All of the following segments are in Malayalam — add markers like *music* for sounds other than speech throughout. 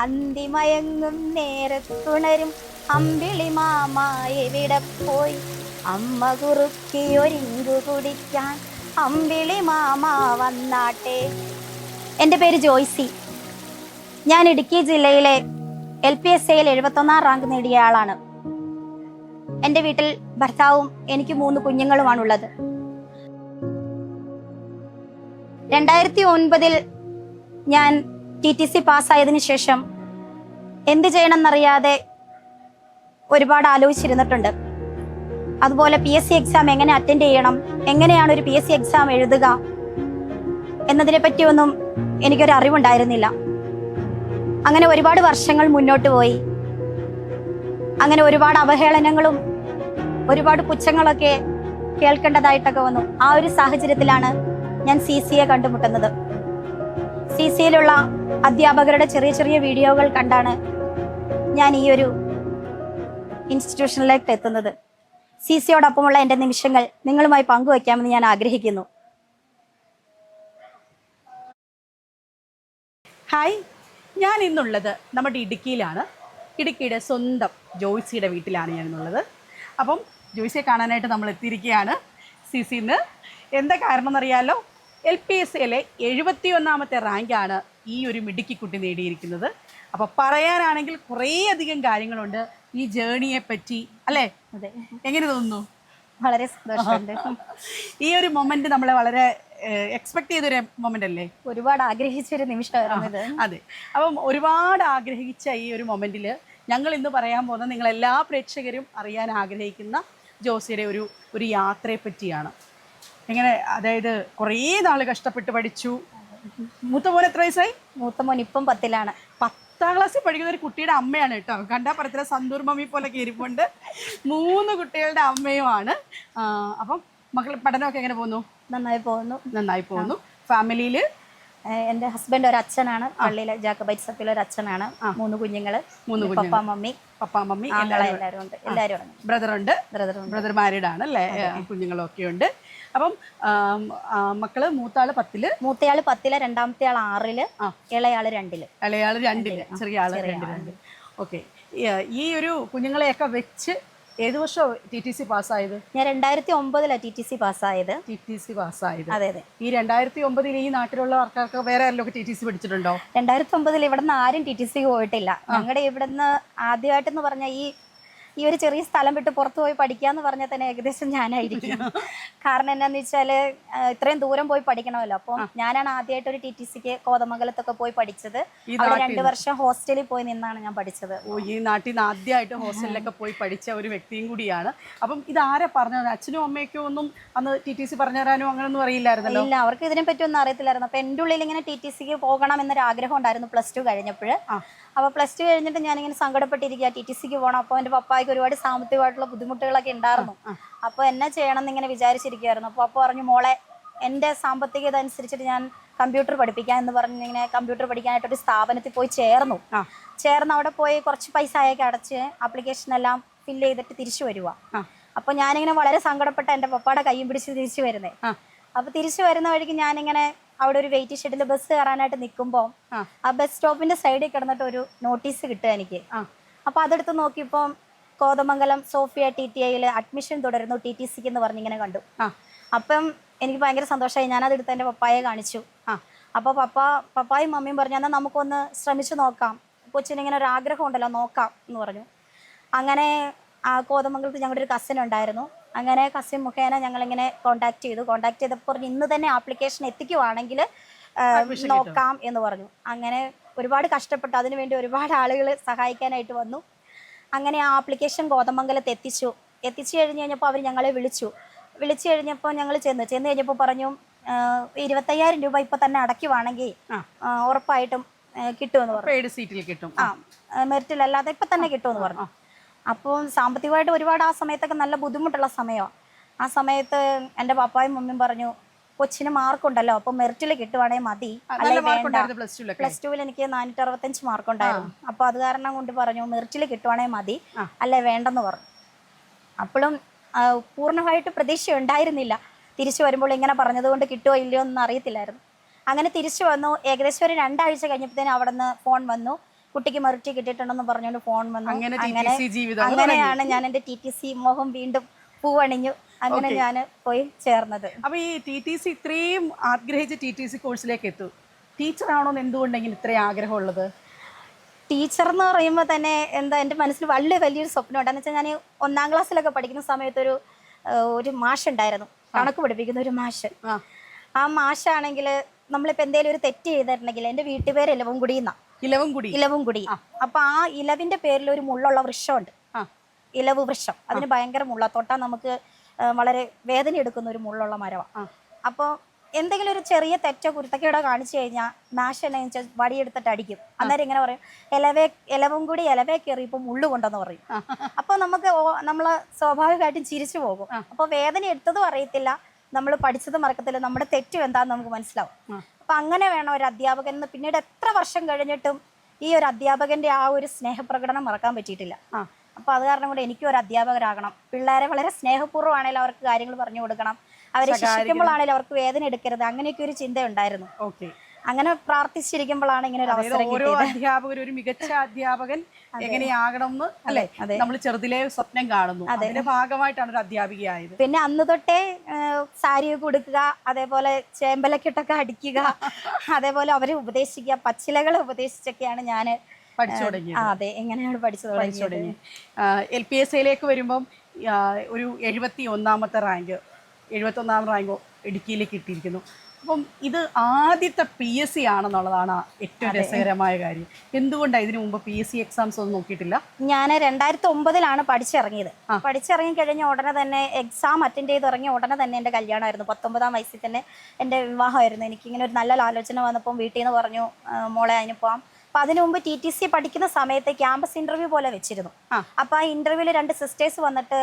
അന്തിമയങ്ങും നേരത്തുണരും. അമ്പിളി മാമായെവിടെ പോയി അമ്മ കുറുക്കി ഒരിങ്കു കുടിക്കാൻ. അമ്പിളി മാമ വന്നാട്ടെ. എന്റെ പേര് ജോയ്സി. ഞാൻ ഇടുക്കി ജില്ലയിലെ എൽ പി എസ് എയിൽ എഴുപത്തൊന്നാം റാങ്ക് നേടിയ ആളാണ്. എന്റെ വീട്ടിൽ ഭർത്താവും എനിക്ക് മൂന്ന് കുഞ്ഞുങ്ങളുമാണുള്ളത്. രണ്ടായിരത്തി ഒൻപതിൽ ഞാൻ ടി ടി സി പാസ്സായതിനു ശേഷം എന്ത് ചെയ്യണമെന്നറിയാതെ ഒരുപാട് ആലോചിച്ചിരുന്നിട്ടുണ്ട്. അതുപോലെ പി എസ് സി എക്സാം എങ്ങനെ അറ്റൻഡ് ചെയ്യണം എങ്ങനെയാണ് ഒരു പി എസ് സി എക്സാം എഴുതുക എന്നതിനെ പറ്റിയൊന്നും എനിക്കൊരു അറിവുണ്ടായിരുന്നില്ല. അങ്ങനെ ഒരുപാട് വർഷങ്ങൾ മുന്നോട്ട് പോയി. അങ്ങനെ ഒരുപാട് അവഹേളനങ്ങളും ഒരുപാട് പുച്ഛങ്ങളൊക്കെ കേൾക്കേണ്ടതായിട്ടൊക്കെ വന്നു. ആ ഒരു സാഹചര്യത്തിലാണ് ഞാൻ സി സിയെ കണ്ടുമുട്ടുന്നത്. സി സിയിലുള്ള അധ്യാപകരുടെ ചെറിയ ചെറിയ വീഡിയോകൾ കണ്ടാണ് ഞാൻ ഈ ഒരു ഇൻസ്റ്റിറ്റ്യൂഷനിലേക്ക് എത്തുന്നത്. സി സിയോടൊപ്പമുള്ള എന്റെ നിമിഷങ്ങൾ നിങ്ങളുമായി പങ്കുവയ്ക്കാമെന്ന് ഞാൻ ആഗ്രഹിക്കുന്നു. ഹായ് ഞാൻ ഇന്നുള്ളത് നമ്മുടെ ഇടുക്കിയിലാണ്. ഇടുക്കിയുടെ സ്വന്തം ജോയ്സിയുടെ വീട്ടിലാണ് ഞാൻ ഇന്നുള്ളത് അപ്പം ജോയ്സിയെ കാണാനായിട്ട് നമ്മൾ എത്തിയിരിക്കുകയാണ്. സി സിന്ന് എന്താ കാരണം എന്നറിയാലോ എൽ പി എസ് സിയിലെ എഴുപത്തി ഒന്നാമത്തെ റാങ്കാണ് ഈ ഒരു മിടുക്കിക്കുട്ടി നേടിയിരിക്കുന്നത്. അപ്പോൾ പറയാനാണെങ്കിൽ കുറേയധികം കാര്യങ്ങളുണ്ട്. ഈ ജേണിയെ പറ്റി അല്ലേ? അതെ. എങ്ങനെ തോന്നുന്നു? വളരെ സന്തോഷമുണ്ട്. ഈ ഒരു മൊമെന്റ് നമ്മളെ വളരെ എക്സ്പെക്ട് ചെയ്തൊരു മൊമെന്റ് അല്ലേ? ഒരുപാട് ആഗ്രഹിച്ചൊരു നിമിഷമായിരുന്നു അതെ. അപ്പം ഒരുപാട് ആഗ്രഹിച്ച ഈ ഒരു മൊമെന്റിൽ ഞങ്ങൾ ഇന്ന് പറയാൻ പോകുന്നത് നിങ്ങൾ എല്ലാ പ്രേക്ഷകരും അറിയാൻ ആഗ്രഹിക്കുന്ന ജോസിയുടെ ഒരു ഒരു യാത്രയെ പറ്റിയാണ് എങ്ങനെ അതായത് കുറേ നാൾ കഷ്ടപ്പെട്ട് പഠിച്ചു. മൂത്ത മോൻ എത്ര വയസ്സായി? മൂത്ത മോൻ ഇപ്പം പത്തിലാണ്. പത്താം ക്ലാസ്സിൽ പഠിക്കുന്ന ഒരു കുട്ടിയുടെ അമ്മയാണ് കേട്ടോ. കണ്ടാൽ പറയത്തില്ല സന്തൂർ മമ്മി പോലെ ഇരിപ്പുണ്ട്. മൂന്ന് കുട്ടികളുടെ അമ്മയുമാണ്. അപ്പം മക്കൾ പഠനമൊക്കെ എങ്ങനെ പോകുന്നു? നന്നായി പോകുന്നു. നന്നായി പോകുന്നു. ഫാമിലിയിൽ എന്റെ ഹസ്ബൻഡ് ഒരു അച്ഛനാണ് പള്ളിയിലെ ജാക്കബൈറ്റ് സഭയിലെ ഒരു അച്ഛനാണ് മൂന്ന് കുഞ്ഞുങ്ങൾ. മൂന്ന് പപ്പ മമ്മി. പപ്പ മമ്മി എല്ലാവരും. ഉണ്ട്. എല്ലാവരും ബ്രദറുണ്ട്. ബ്രദറുണ്ട്. ബ്രദറും ബ്രദർ മാരീഡ് ആണ് അല്ലേ കുഞ്ഞുങ്ങളൊക്കെ ഉണ്ട് അപ്പം മക്കൾ മൂത്താൾ പത്തിൽ? മൂത്തയാൾ പത്തിൽ രണ്ടാമത്തെ ആൾ ആറിൽ. ഇളയാൾ രണ്ടിൽ. ഇളയാൾ രണ്ടിൽ ചെറിയ ആൾ രണ്ടിൽ. ഓക്കെ. ഈ ഒരു കുഞ്ഞുങ്ങളെയൊക്കെ വെച്ച് ഏത് വർഷം ടി ടി സി പാസ്സായത്? ഞാൻ രണ്ടായിരത്തി ഒമ്പതിലാണ് ടി ടി സി പാസ്സായത്. ടി ടി സി പാസ്സായത്. അതെ അതെ. ഈ രണ്ടായിരത്തി ഒമ്പതിൽ ഈ നാട്ടിലുള്ള ആൾക്കാർക്ക് വേറെ ആരെങ്കിലും ടി ടി സി പഠിച്ചിട്ടുണ്ടോ? രണ്ടായിരത്തി ഒമ്പതിൽ ഇവിടെ നിന്ന് ആരും ടി ടി സി പോയിട്ടില്ല. ഞങ്ങളുടെ ഇവിടുന്ന് ആദ്യമായിട്ടെന്ന് പറഞ്ഞ ഈ ഈ ഒരു ചെറിയ സ്ഥലം വിട്ട് പുറത്തു പോയി പഠിക്കാന്ന് പറഞ്ഞാൽ തന്നെ ഏകദേശം ഞാനായിരിക്കും. *laughs* കാരണം എന്നാന്ന് വെച്ചാൽ ആ, ഇത്രയും ദൂരം പോയി പഠിക്കണമല്ലോ. അപ്പം ഞാനാണ് ആദ്യമായിട്ട് ഒരു ടി ടി സിക്ക് കോതമംഗലത്തൊക്കെ പോയി പഠിച്ചത്. രണ്ടു വർഷം ഹോസ്റ്റലിൽ പോയി നിന്നാണ് ഞാൻ പഠിച്ചത്. ഓ ഈ നാട്ടിൽ നിന്ന് ആദ്യമായിട്ട് ഹോസ്റ്റലിലൊക്കെ പോയി പഠിച്ച ഒരു വ്യക്തിയും കൂടിയാണ്. അപ്പം ഇത് ആരാ പറഞ്ഞത്? അച്ഛനും അമ്മയ്ക്കും ഒന്നും അന്ന് ടി ടി സി പറഞ്ഞു തരാനോ അങ്ങനെയൊന്നും അറിയില്ലായിരുന്നല്ലോ? ഇല്ല അവർക്ക് ഇതിനെ പറ്റി ഒന്നും അറിയത്തില്ലായിരുന്നു. അപ്പൊ എന്റെ ഉള്ളിൽ ഇങ്ങനെ ടി ടി സിക്ക് പോകണം എന്നൊരു ആഗ്രഹം ഉണ്ടായിരുന്നു പ്ലസ് ടു കഴിഞ്ഞപ്പോൾ അപ്പോൾ അപ്പൊ പ്ലസ് ടു കഴിഞ്ഞിട്ട് ഞാനിങ്ങനെ സങ്കടപ്പെട്ടിരിക്കുക ടി ടി സിക്ക് പോകണം അപ്പോൾ എന്റെ പപ്പായ്ക്ക് ഒരുപാട് സാമ്പത്തികമായിട്ടുള്ള ബുദ്ധിമുട്ടുകളൊക്കെ ഉണ്ടായിരുന്നു അപ്പോൾ എന്നെ ചെയ്യണം എന്നിങ്ങനെ വിചാരിച്ചിരിക്കുകയായിരുന്നു അപ്പോൾ അപ്പോൾ പറഞ്ഞു മോളെ എന്റെ സാമ്പത്തികത അനുസരിച്ചിട്ട് ഞാൻ കമ്പ്യൂട്ടർ പഠിപ്പിക്കാൻ എന്ന് പറഞ്ഞ് ഇങ്ങനെ കമ്പ്യൂട്ടർ പഠിക്കാനായിട്ട് ഒരു സ്ഥാപനത്തിൽ പോയി ചേർന്നു. ചേർന്ന് അവിടെ പോയി കുറച്ച് പൈസ ആയൊക്കെ അടച്ച് ആപ്ലിക്കേഷൻ എല്ലാം ഫില്ല് ചെയ്തിട്ട് തിരിച്ചു വരുക. അപ്പോൾ ഞാനിങ്ങനെ വളരെ സങ്കടപ്പെട്ട എന്റെ പപ്പയുടെ കൈയും പിടിച്ച് തിരിച്ചു വരുന്നേ. അപ്പോൾ തിരിച്ചു വരുന്ന വഴിക്ക് ഞാനിങ്ങനെ അവിടെ ഒരു വെയിറ്റ് ഷെഡിൽ ബസ് കയറാനായിട്ട് നിൽക്കുമ്പോൾ ആ. ബസ് സ്റ്റോപ്പിന്റെ സൈഡിൽ കിടന്നിട്ട് ഒരു നോട്ടീസ് കിട്ടുക എനിക്ക് അപ്പൊ അപ്പോൾ അതെടുത്ത് നോക്കിയപ്പോൾ കോതമംഗലം സോഫിയ ടി ടി ഐയിൽ അഡ്മിഷൻ തുടരുന്നു ടി ടി സിക്ക് എന്ന് പറഞ്ഞിങ്ങനെ കണ്ടു. അപ്പം എനിക്ക് ഭയങ്കര സന്തോഷമായി. ഞാനത് എടുത്ത് എന്റെ പപ്പായെ കാണിച്ചു. ആ. അപ്പോൾ പപ്പ പപ്പായും മമ്മിയും പറഞ്ഞു എന്നാൽ നമുക്കൊന്ന് ശ്രമിച്ചു നോക്കാം. കൊച്ചിനിങ്ങനെ ഒരു ആഗ്രഹം ഉണ്ടല്ലോ നോക്കാം എന്ന് പറഞ്ഞു. അങ്ങനെ ആ കോതമംഗലത്ത് ഞങ്ങളുടെ ഒരു കസിൻ ഉണ്ടായിരുന്നു. അങ്ങനെ കസിൻ മുഖേന ഞങ്ങളിങ്ങനെ കോണ്ടാക്ട് ചെയ്തു. കോണ്ടാക്ട് ചെയ്തപ്പോൾ പറഞ്ഞു ഇന്ന് തന്നെ ആപ്ലിക്കേഷൻ എത്തിക്കുവാണെങ്കിൽ നോക്കാം എന്ന് പറഞ്ഞു. അങ്ങനെ ഒരുപാട് കഷ്ടപ്പെട്ടു. അതിനുവേണ്ടി ഒരുപാട് ആളുകൾ സഹായിക്കാനായിട്ട് വന്നു. അങ്ങനെ ആ ആപ്ലിക്കേഷൻ കോതമംഗലത്ത് എത്തിച്ചു. എത്തിച്ചു കഴിഞ്ഞ് കഴിഞ്ഞപ്പോൾ അവർ ഞങ്ങളെ വിളിച്ചു. വിളിച്ചു കഴിഞ്ഞപ്പോൾ ഞങ്ങൾ ചെന്നു ചെന്ന് കഴിഞ്ഞപ്പോൾ പറഞ്ഞു ഇരുപത്തയ്യായിരം രൂപ ഇപ്പം തന്നെ അടയ്ക്കുവാണെങ്കിൽ ഉറപ്പായിട്ടും കിട്ടുമെന്ന് പറഞ്ഞു. സീറ്റിൽ കിട്ടും. ആ മെറിറ്റിലല്ലാതെ ഇപ്പൊ തന്നെ കിട്ടുമെന്ന് പറഞ്ഞു. അപ്പോൾ സാമ്പത്തികമായിട്ട് ഒരുപാട് ആ സമയത്തൊക്കെ നല്ല ബുദ്ധിമുട്ടുള്ള സമയമാണ് ആ സമയത്ത് എന്റെ പപ്പായും മമ്മിയും പറഞ്ഞു കൊച്ചിന് മാർക്കുണ്ടല്ലോ അപ്പൊ മെറിറ്റിൽ കിട്ടുവാണെങ്കിൽ മതി. മാർക്ക് പ്ലസ് ടുവിൽ എനിക്ക് നാനൂറ്റി അറുപത്തഞ്ച് മാർക്ക് ഉണ്ടായിരുന്നു അപ്പൊ അത് കാരണം കൊണ്ട് പറഞ്ഞു മെറിറ്റിൽ കിട്ടുവാണെങ്കിൽ മതി. അല്ലെ വേണ്ടെന്ന് പറഞ്ഞു. അപ്പോഴും പൂർണമായിട്ട് പ്രതീക്ഷ ഉണ്ടായിരുന്നില്ല തിരിച്ചു വരുമ്പോൾ ഇങ്ങനെ പറഞ്ഞതുകൊണ്ട് കിട്ടുമോ ഇല്ലയോ എന്നൊന്നും അറിയത്തില്ലായിരുന്നു. അങ്ങനെ തിരിച്ചു വന്നു. ഏകദേശം ഒരു രണ്ടാഴ്ച കഴിഞ്ഞപ്പോഴത്തേനും അവിടെ നിന്ന് ഫോൺ വന്നു. കുട്ടിക്ക് മെറിറ്റ് കിട്ടിയിട്ടുണ്ടെന്ന് പറഞ്ഞുകൊണ്ട് ഫോൺ വന്നു. അങ്ങനെ അങ്ങനെയാണ് ഞാൻ എന്റെ ടി ടി സി മോഹം വീണ്ടും പൂവണിഞ്ഞു. അങ്ങനെ ഞാൻ പോയി ചേർന്നത്. അപ്പൊ ഈ ടി ടി സി ഇത്രയും ആഗ്രഹിച്ച് ടി ടി സി കോഴ്സിലേക്ക് എത്തും. ടീച്ചറാണോ എന്തുകൊണ്ടെങ്കിലും ഇത്രയും ആഗ്രഹമുള്ളത്? ടീച്ചർ എന്ന് പറയുമ്പോൾ തന്നെ എന്താ എന്റെ മനസ്സിൽ വലിയ വലിയൊരു സ്വപ്നം ഉണ്ടായിരുന്നു വെച്ചാൽ ഞാൻ ഒന്നാം ക്ലാസ്സിലൊക്കെ പഠിക്കുന്ന സമയത്തൊരു ഒരു മാഷ് ഉണ്ടായിരുന്നു കണക്ക് പഠിപ്പിക്കുന്ന ഒരു മാഷ്. ആ. മാഷാണെങ്കിൽ നമ്മളിപ്പോൾ എന്തെങ്കിലും ഒരു തെറ്റ് ചെയ്തിട്ടുണ്ടെങ്കിൽ എന്റെ വീട്ടുപേര് ഇലവൻകുടി എന്നാണ് ഇലവും കുടി ഇലവും കുടി അപ്പൊ ആ ഇലവിന്റെ പേരിൽ ഒരു മുള്ളുള്ള വൃക്ഷമുണ്ട്. ഇലവ് വൃക്ഷം അതിന് ഭയങ്കര മുള്ള. തൊട്ടാൽ നമുക്ക് വളരെ വേദന എടുക്കുന്ന ഒരു മുള്ളുള്ള മരമാണ്. അപ്പോൾ എന്തെങ്കിലും ഒരു ചെറിയ തെറ്റോ കുരുത്തക്കേടോ കാണിച്ചു കഴിഞ്ഞാൽ വെച്ചാൽ വടിയെടുത്തിട്ട് അടിക്കും. അന്നേരം ഇങ്ങനെ പറയും ഇലവേ ഇലവും കൂടി ഇലവേ കയറി ഇപ്പം മുള്ളു കൊണ്ടെന്ന് പറയും. അപ്പോൾ നമുക്ക് നമ്മൾ സ്വാഭാവികമായിട്ടും ചിരിച്ചു പോകും. അപ്പോൾ വേദന എടുത്തതും അറിയത്തില്ല. നമ്മൾ പഠിച്ചത് മറക്കത്തില്ല. നമ്മുടെ തെറ്റും എന്താണെന്ന് നമുക്ക് മനസ്സിലാവും. അപ്പം അങ്ങനെ വേണം ഒരു അധ്യാപകൻ എന്ന് പിന്നീട് എത്ര വർഷം കഴിഞ്ഞിട്ടും ഈ ഒരു അധ്യാപകന്റെ ആ ഒരു സ്നേഹപ്രകടനം മറക്കാൻ പറ്റിയിട്ടില്ല. ആ. അപ്പൊ അത് കാരണം കൊണ്ട് എനിക്കും ഒരു അധ്യാപകരാകണം. പിള്ളേരെ വളരെ സ്നേഹപൂർവമാണെങ്കിലും അവർക്ക് കാര്യങ്ങൾ പറഞ്ഞു കൊടുക്കണം. അവരെ ശിക്ഷിക്കുമ്പോഴാണെങ്കിലും അവർക്ക് വേദന എടുക്കരുത്. അങ്ങനെയൊക്കെ ഒരു ചിന്ത ഉണ്ടായിരുന്നു. ഓക്കെ. അങ്ങനെ പ്രാർത്ഥിച്ചിരിക്കുമ്പോഴാണ് ഇങ്ങനെ ഒരു അവസരം ഓരോ അധ്യാപകർ ഒരു മികച്ച *laughs* അധ്യാപകൻ എങ്ങനെയാകണം എന്ന് അല്ലെ? അതെ. നമ്മൾ ചെറുതിലെ സ്വപ്നം കാണുന്നു. അതിന്റെ ഭാഗമായിട്ടാണ് ഒരു അധ്യാപികയായത്. പിന്നെ അന്ന് തൊട്ടേ സാരി കൊടുക്കുക അതേപോലെ ചേമ്പലക്കെട്ടൊക്കെ അടിക്കുക *laughs* അതേപോലെ അവരെ ഉപദേശിക്കുക പച്ചിലകളെ ഉപദേശിച്ചൊക്കെയാണ് ഞാൻ പഠിച്ചു തുടങ്ങി അതെ എങ്ങനെയാണ് പഠിച്ചു പഠിച്ചു തുടങ്ങി. എൽ പി എസ് സിയിലേക്ക് വരുമ്പം ഒരു എഴുപത്തി ഒന്നാമത്തെ റാങ്ക് എഴുപത്തി ഒന്നാം റാങ്ക് ഇടുക്കിയിൽ കിട്ടിയിരിക്കുന്നു. അപ്പം ഇത് ആദ്യത്തെ പി എസ് സി ആണെന്നുള്ളതാണ് ഏറ്റവും രസകരമായ കാര്യം. എന്തുകൊണ്ടാണ് ഇതിനു മുമ്പ് പി എസ് സി എക്സാംസ് ഒന്നും നോക്കിയിട്ടില്ല? ഞാൻ രണ്ടായിരത്തി ഒമ്പതിലാണ് പഠിച്ചിറങ്ങിയത് പഠിച്ചിറങ്ങി കഴിഞ്ഞ ഉടനെ തന്നെ എക്സാം അറ്റൻഡ് ചെയ്ത് ഇറങ്ങിയ ഉടനെ തന്നെ എന്റെ കല്യാണമായിരുന്നു. പത്തൊമ്പതാം വയസ്സിൽ തന്നെ എന്റെ വിവാഹമായിരുന്നു. എനിക്കിങ്ങനെ ഒരു നല്ല ആലോചന വന്നപ്പം വീട്ടിൽ നിന്ന് പറഞ്ഞു മോളെ അതിന് പോവാം അപ്പം അതിനു മുമ്പ് ടി ടി സി പഠിക്കുന്ന സമയത്ത് ക്യാമ്പസ് ഇന്റർവ്യൂ പോലെ വെച്ചിരുന്നു. അപ്പൊ ആ ഇന്റർവ്യൂവിൽ രണ്ട് സിസ്റ്റേഴ്സ് വന്നിട്ട്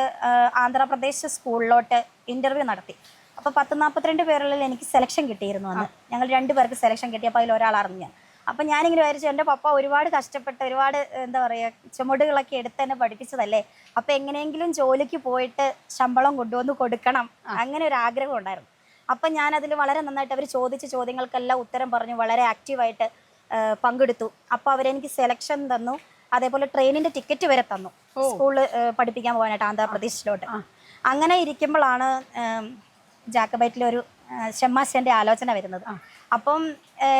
ആന്ധ്രാപ്രദേശ് സ്കൂളിലോട്ട് ഇന്റർവ്യൂ നടത്തി. അപ്പൊ പത്ത് നാൽപ്പത്തിരണ്ട് പേരിൽ എനിക്ക് സെലക്ഷൻ കിട്ടിയിരുന്നു അന്ന്. ഞങ്ങൾ രണ്ട് പേർക്ക് സെലക്ഷൻ കിട്ടി അപ്പോൾ അതിൽ ഒരാളായിരുന്നു ഞാൻ. അപ്പം ഞാനിങ്ങനെ വിചാരിച്ചു എന്റെ പപ്പ ഒരുപാട് കഷ്ടപ്പെട്ട് ഒരുപാട് എന്താ പറയുക ചുമടുകളൊക്കെ എടുത്ത് തന്നെ പഠിപ്പിച്ചതല്ലേ? അപ്പം എങ്ങനെയെങ്കിലും ജോലിക്ക് പോയിട്ട് ശമ്പളം കൊണ്ടുവന്ന് കൊടുക്കണം. അങ്ങനെ ഒരു ആഗ്രഹം ഉണ്ടായിരുന്നു. അപ്പം ഞാനതിൽ വളരെ നന്നായിട്ട് അവർ ചോദിച്ച ചോദ്യങ്ങൾക്കെല്ലാം ഉത്തരം പറഞ്ഞു വളരെ ആക്റ്റീവായിട്ട് പങ്കെടുത്തു. അപ്പോൾ അവരെനിക്ക് സെലക്ഷൻ തന്നു. അതേപോലെ ട്രെയിനിന്റെ ടിക്കറ്റ് വരെ തന്നു. സ്കൂളിൽ പഠിപ്പിക്കാൻ പോകാനായിട്ട് ആന്ധ്രാപ്രദേശിലോട്ട്. അങ്ങനെ ഇരിക്കുമ്പോഴാണ് ജാക്കബൈറ്റിലൊരു ഷമ്മാശന്റെ ആലോചന വരുന്നത്. അപ്പം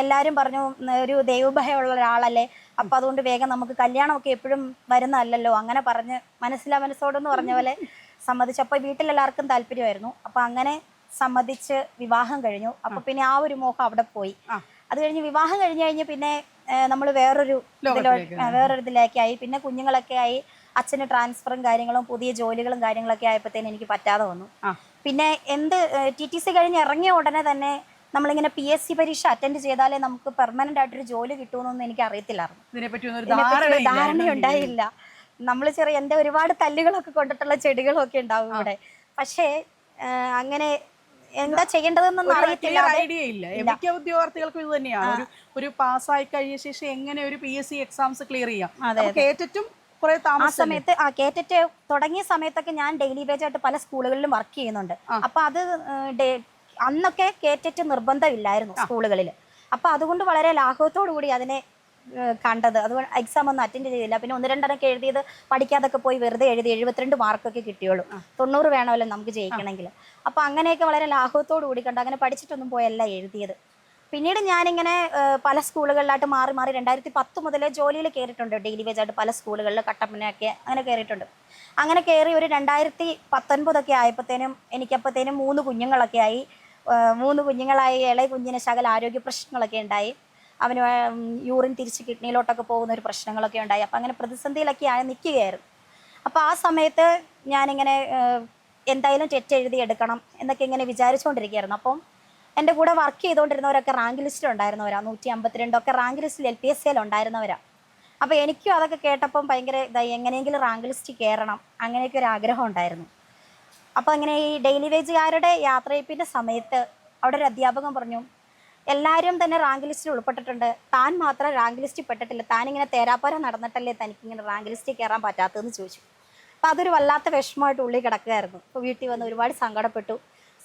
എല്ലാരും എല്ലാവരും പറഞ്ഞു "ഉം, ഒരു ദൈവഭയമുള്ള ഒരാളല്ലേ? അപ്പം അതുകൊണ്ട് വേഗം നമുക്ക് കല്യാണമൊക്കെ എപ്പോഴും വരുന്നതല്ലല്ലോ? അങ്ങനെ പറഞ്ഞ് മനസ്സിലാ മനസ്സോടെന്ന് പറഞ്ഞ പോലെ സമ്മതിച്ചു. അപ്പോൾ വീട്ടിലെല്ലാവർക്കും താല്പര്യമായിരുന്നു. അപ്പം അങ്ങനെ സമ്മതിച്ച് വിവാഹം കഴിഞ്ഞു. അപ്പം പിന്നെ ആ ഒരു മോഹം അവിടെ പോയി. അത് കഴിഞ്ഞ് വിവാഹം കഴിഞ്ഞ് കഴിഞ്ഞ് പിന്നെ നമ്മൾ വേറൊരു വേറൊരു ഇതിലേക്ക് ആയി. പിന്നെ കുഞ്ഞുങ്ങളൊക്കെ ആയി. അച്ഛന് ട്രാൻസ്ഫറും കാര്യങ്ങളും പുതിയ ജോലികളും കാര്യങ്ങളൊക്കെ ആയപ്പോഴത്തേന് എനിക്ക് പറ്റാതെ വന്നു. പിന്നെ എന്ത് ടി ടി സി കഴിഞ്ഞ് ഇറങ്ങിയ ഉടനെ തന്നെ നമ്മളിങ്ങനെ പി എസ് സി പരീക്ഷ അറ്റൻഡ് ചെയ്താലേ നമുക്ക് പെർമനന്റ് ആയിട്ടൊരു ജോലി കിട്ടുമെന്നൊന്നും എനിക്ക് അറിയത്തില്ലായിരുന്നു ധാരണ ഉണ്ടായില്ല നമ്മൾ ചെറിയ എന്റെ ഒരുപാട് തല്ലുകളൊക്കെ കൊണ്ടിട്ടുള്ള ചെടികളൊക്കെ ഉണ്ടാവും ഇവിടെ. പക്ഷേ അങ്ങനെ എന്താ ചെയ്യേണ്ടതെന്നൊന്നും അറിയത്തില്ല. ഐഡിയ ഇല്ല. മിക്ക ഉദ്യോഗാർത്ഥികൾക്കും ഇത് തന്നെയാണ്. ഒരു ഒരു പാസ്സായി കഴിഞ്ഞ ശേഷം എങ്ങനെ ഒരു P S C exams clear ചെയ്യാം കേറ്ററ്റും ആ സമയത്ത് ആ കേറ്ററ്റ് തുടങ്ങിയ സമയത്തൊക്കെ ഞാൻ ഡെയിലി വേജ് ആയിട്ട് പല സ്കൂളുകളിലും വർക്ക് ചെയ്യുന്നുണ്ട്. അപ്പൊ അത് അന്നൊക്കെ കേറ്ററ്റ് നിർബന്ധമില്ലായിരുന്നു സ്കൂളുകളിൽ അപ്പൊ അതുകൊണ്ട് വളരെ ലാഘവത്തോടു കൂടി അതിനെ കണ്ടത്. അത് എക്സാം ഒന്നും അറ്റൻഡ് ചെയ്തില്ല. പിന്നെ ഒന്ന് രണ്ടെണ്ണൊക്കെ എഴുതിയത് പഠിക്കാതൊക്കെ പോയി വെറുതെ എഴുതി എഴുപത്തിരണ്ട് മാർക്കൊക്കെ കിട്ടിയുള്ളൂ. തൊണ്ണൂറ് വേണമല്ലോ നമുക്ക് ജയിക്കണമെങ്കിൽ. അപ്പോൾ അങ്ങനെയൊക്കെ വളരെ ലാഘവത്തോടു കൂടി കണ്ടു അങ്ങനെ പഠിച്ചിട്ടൊന്നും പോയല്ല എഴുതിയത്. പിന്നീട് ഞാനിങ്ങനെ പല സ്കൂളുകളിലായിട്ട് മാറി മാറി രണ്ടായിരത്തി പത്ത് മുതൽ ജോലിയിൽ കയറിയിട്ടുണ്ട് ഡെയിലി വേജ് ആയിട്ട് പല സ്കൂളുകളിൽ കട്ടപ്പനയൊക്കെ അങ്ങനെ കയറിയിട്ടുണ്ട് അങ്ങനെ കയറി ഒരു രണ്ടായിരത്തി പത്തൊൻപതൊക്കെ ആയപ്പോഴത്തേനും എനിക്കപ്പോഴത്തേനും മൂന്ന് കുഞ്ഞുങ്ങളൊക്കെ ആയി. മൂന്ന് കുഞ്ഞുങ്ങളായി. ഇളയ കുഞ്ഞിന് ശകല ആരോഗ്യ പ്രശ്നങ്ങളൊക്കെ ഉണ്ടായി. അവന് യൂറിൻ തിരിച്ച് കിഡ്നിയിലോട്ടൊക്കെ പോകുന്ന ഒരു പ്രശ്നങ്ങളൊക്കെ ഉണ്ടായി. അപ്പം അങ്ങനെ പ്രതിസന്ധിയിലൊക്കെ ആയി നിൽക്കുകയായിരുന്നു അപ്പോൾ ആ സമയത്ത് ഞാനിങ്ങനെ എന്തായാലും ടെറ്റ് എഴുതി എടുക്കണം എന്നൊക്കെ ഇങ്ങനെ വിചാരിച്ചുകൊണ്ടിരിക്കുകയായിരുന്നു അപ്പം എന്റെ കൂടെ വർക്ക് ചെയ്തുകൊണ്ടിരുന്നവരൊക്കെ റാങ്ക് ലിസ്റ്റിൽ ഉണ്ടായിരുന്നവരാ. നൂറ്റി അമ്പത്തിരണ്ടൊക്കെ റാങ്ക് ലിസ്റ്റിൽ എൽ പി എസ് സിയിൽ ഉണ്ടായിരുന്നവരാ. അപ്പോൾ എനിക്കും അതൊക്കെ കേട്ടപ്പം ഭയങ്കര ഇതായി. എങ്ങനെയെങ്കിലും റാങ്ക് ലിസ്റ്റ് കയറണം അങ്ങനെയൊക്കെ ഒരു ആഗ്രഹം ഉണ്ടായിരുന്നു. അപ്പോൾ അങ്ങനെ ഈ ഡെയിലി വേജുകാരുടെ യാത്രയപ്പിന്റെ സമയത്ത് അവിടെ ഒരു അധ്യാപകൻ പറഞ്ഞു എല്ലാവരും തന്നെ റാങ്ക് ലിസ്റ്റിൽ ഉൾപ്പെട്ടിട്ടുണ്ട്. താൻ മാത്രം റാങ്ക് ലിസ്റ്റിൽ പെട്ടിട്ടില്ല. താൻ ഇങ്ങനെ തേരാപ്പോര നടന്നിട്ടല്ലേ തനിക്ക് ഇങ്ങനെ റാങ്ക് ലിസ്റ്റിൽ കയറാൻ പറ്റാത്തതെന്ന് ചോദിച്ചു. അപ്പോൾ അതൊരു വല്ലാത്ത വിഷമമായിട്ട് ഉള്ളിൽ കിടക്കുകയായിരുന്നു. അപ്പോൾ വീട്ടിൽ വന്ന് ഒരുപാട് സങ്കടപ്പെട്ടു.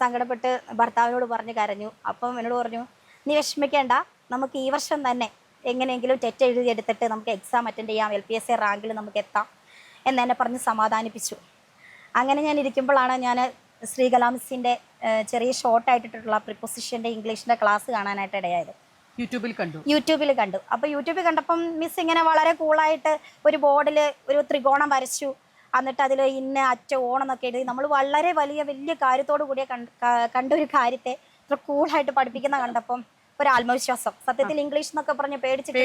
സങ്കടപ്പെട്ട് ഭർത്താവിനോട് പറഞ്ഞ് കരഞ്ഞു. അപ്പം എന്നോട് പറഞ്ഞു നീ വിഷമിക്കേണ്ട. നമുക്ക് ഈ വർഷം തന്നെ എങ്ങനെയെങ്കിലും ടെറ്റ് എഴുതിയെടുത്തിട്ട് നമുക്ക് എക്സാം അറ്റൻഡ് ചെയ്യാം. എൽ പി എസ് സി റാങ്കിൽ നമുക്ക് എത്താം. എന്നെ പറഞ്ഞ് സമാധാനിപ്പിച്ചു. അങ്ങനെ ഞാൻ ഇരിക്കുമ്പോഴാണ് ഞാൻ ശ്രീകലാമിസിന്റെ ചെറിയ ഷോർട്ട് ആയിട്ടുള്ള പ്രിപ്പൊസിഷന്റെ ഇംഗ്ലീഷിന്റെ ക്ലാസ് കാണാനായിട്ട് ഇടയായത്. യൂട്യൂബിൽ കണ്ടു. യൂട്യൂബിൽ കണ്ടു. അപ്പോൾ യൂട്യൂബിൽ കണ്ടപ്പം മിസ് ഇങ്ങനെ വളരെ കൂളായിട്ട് ഒരു ബോർഡിൽ ഒരു ത്രികോണം വരച്ചു. എന്നിട്ട് അതിൽ ഇന്ന അറ്റ ഓണം എന്നൊക്കെ എഴുതി. നമ്മൾ വളരെ വലിയ വലിയ കാര്യത്തോടു കൂടിയ കണ്ട ഒരു കാര്യത്തെ ഇത്ര കൂളായിട്ട് പഠിപ്പിക്കുന്ന കണ്ടപ്പം ഒരു ആത്മവിശ്വാസം. സത്യത്തിൽ ഇംഗ്ലീഷ് എന്നൊക്കെ പറഞ്ഞ് പേടിച്ചിട്ട്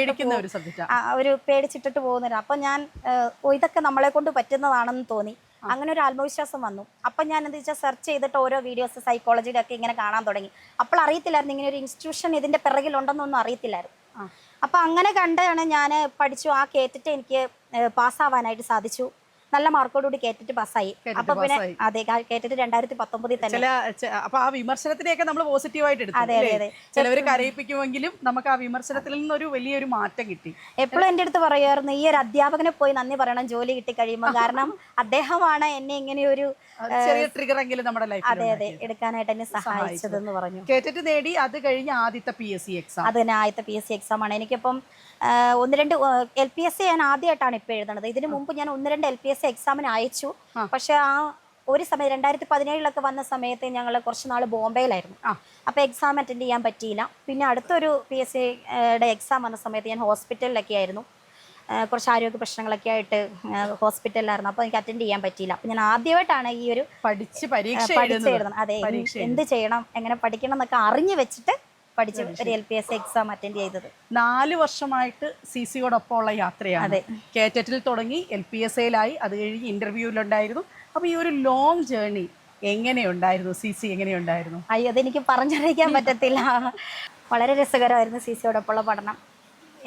ഒരു പേടിച്ചിട്ടിട്ട് പോകുന്നില്ല അപ്പം ഞാൻ ഇതൊക്കെ നമ്മളെ കൊണ്ട് പറ്റുന്നതാണെന്ന് തോന്നി. അങ്ങനെ ഒരു ആത്മവിശ്വാസം വന്നു. അപ്പം ഞാൻ എന്താ വെച്ചാൽ സെർച്ച് ചെയ്തിട്ട് ഓരോ വീഡിയോസ് സൈക്കോളജിയുടെ ഒക്കെ ഇങ്ങനെ കാണാൻ തുടങ്ങി. അപ്പോൾ അറിയത്തില്ലായിരുന്നു. ഇങ്ങനെ ഒരു ഇൻസ്റ്റിറ്റ്യൂഷൻ ഇതിന്റെ പിറകിലുണ്ടെന്നൊന്നും അറിയത്തില്ലായിരുന്നു. അപ്പം അങ്ങനെ കണ്ടാണ് ഞാൻ പഠിച്ചു. ആ കേട്ടിട്ട് എനിക്ക് പാസ്സാവാനായിട്ട് സാധിച്ചു. നല്ല മാർക്കോടുകൂടി കേട്ടിട്ട് പാസ്സായി. അപ്പൊ പിന്നെ. അതെ കേട്ടിട്ട് രണ്ടായിരത്തി പത്തൊമ്പതിൽ തന്നെ അപ്പൊ ആ വിമർശനത്തിനെയൊക്കെ നമ്മൾ പോസിറ്റീവായിട്ട് എടുത്തു അതെ, അതെ അതെ. ചിലവര് കരയിപ്പിക്കുമെങ്കിലും നമുക്ക് ആ വിമർശനത്തിൽ നിന്നൊരു വലിയൊരു മാറ്റം കിട്ടി. എപ്പോഴും എന്റെ അടുത്ത് പറയുമായിരുന്നു ഈ ഒരു അധ്യാപകനെ പോയി നന്ദി പറയണം ജോലി കിട്ടി കഴിയുമ്പോൾ കാരണം *laughs* അദ്ദേഹമാണ് എന്നെ ഇങ്ങനെ ഒരു ചെറിയ ട്രിഗർ എങ്കിലും നമ്മുടെ അതെ അതെ എടുക്കാനായിട്ട് എന്നെ സഹായിച്ചതെന്ന് പറഞ്ഞു. കേട്ടിട്ട് നേടി അത് കഴിഞ്ഞ് ആദ്യത്തെ പി എസ് സി എക്സാം അത് തന്നെ ആദ്യത്തെ പി എസ് സി എക്സാം ആണ്. എനിക്കിപ്പം ഒന്ന് രണ്ട് എൽ പി എസ് സി ഞാൻ ആദ്യമായിട്ടാണ് ഇപ്പോൾ എഴുതുന്നത്. ഇതിന് മുമ്പ് ഞാൻ ഒന്ന് രണ്ട് എൽ പി എസ് സി എക്സാമിന് അയച്ചു. പക്ഷെ ആ ഒരു സമയം രണ്ടായിരത്തി പതിനേഴിലൊക്കെ വന്ന സമയത്ത് ഞങ്ങൾ കുറച്ച് നാൾ ബോംബെയിലായിരുന്നു. അപ്പോൾ എക്സാം അറ്റൻഡ് ചെയ്യാൻ പറ്റിയില്ല. പിന്നെ അടുത്തൊരു പി എസ് സിയുടെ എക്സാം വന്ന സമയത്ത് ഞാൻ ഹോസ്പിറ്റലിലൊക്കെ ആയിരുന്നു. കുറച്ച് ആരോഗ്യ പ്രശ്നങ്ങളൊക്കെ ആയിട്ട് ഹോസ്പിറ്റലിലായിരുന്നു അപ്പോൾ എനിക്ക് അറ്റൻഡ് ചെയ്യാൻ പറ്റിയില്ല. അപ്പോൾ ഞാൻ ആദ്യമായിട്ടാണ് ഈ ഒരു പഠിച്ച് പരീക്ഷ പഠിച്ച് എഴുതുന്നത്. അതെ എന്ത് ചെയ്യണം എങ്ങനെ പഠിക്കണം എന്നൊക്കെ അറിഞ്ഞു വെച്ചിട്ട് പഠിച്ച് ഒരു L P S exam attend ചെയ്തത്. നാല് വർഷമായിട്ട് സി സിയോടൊപ്പം ഉള്ള യാത്രയാണ്. അതെ. കേറ്ററ്റിൽ തുടങ്ങി എൽ പി എസ് എയിലായി അത് കഴിഞ്ഞ് ഇന്റർവ്യൂവിലുണ്ടായിരുന്നു. അപ്പോൾ ഈ ഒരു ലോങ് ജേർണി എങ്ങനെയുണ്ടായിരുന്നു? സി സി എങ്ങനെയുണ്ടായിരുന്നു? അയ്യോ അതെനിക്ക് പറഞ്ഞറിയിക്കാൻ പറ്റത്തില്ല. വളരെ രസകരമായിരുന്നു സി സിയോടൊപ്പമുള്ള പഠനം.